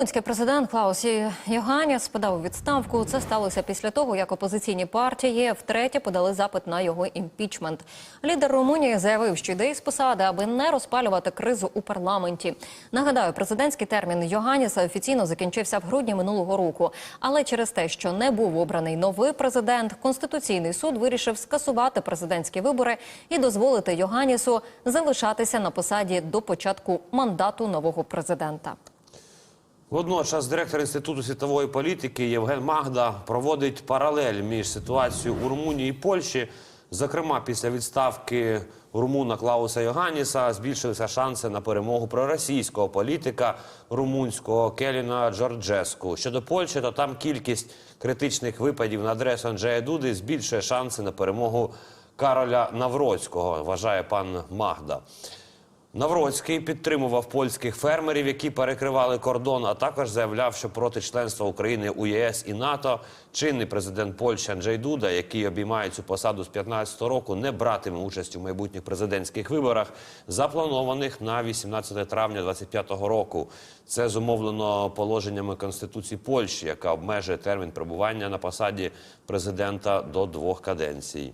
Український президент Клаус Йоганіс подав відставку. Це сталося після того, як опозиційні партії втретє подали запит на його імпічмент. Лідер Румунії заявив, що йде із посади, аби не розпалювати кризу у парламенті. Нагадаю, президентський термін Йоганіса офіційно закінчився в грудні минулого року. Але через те, що не був обраний новий президент, конституційний суд вирішив скасувати президентські вибори і дозволити Йоганісу залишатися на посаді до початку мандату нового президента. Водночас директор інституту світової політики Євген Магда проводить паралель між ситуацією у Румунії і Польщі. Зокрема, після відставки румуна Клауса Йоганіса збільшилися шанси на перемогу проросійського політика румунського Келіна Джорджеску. Щодо Польщі, то там кількість критичних випадів на адресу Анджея Дуди збільшує шанси на перемогу Кароля Навроцького, вважає пан Магда. Навроцький підтримував польських фермерів, які перекривали кордон, а також заявляв, що проти членства України у ЄС і НАТО чинний президент Польщі Анджей Дуда, який обіймає цю посаду з 15 року, не братиме участь у майбутніх президентських виборах, запланованих на 18 травня 25 року. Це зумовлено положеннями Конституції Польщі, яка обмежує термін перебування на посаді президента до двох каденцій.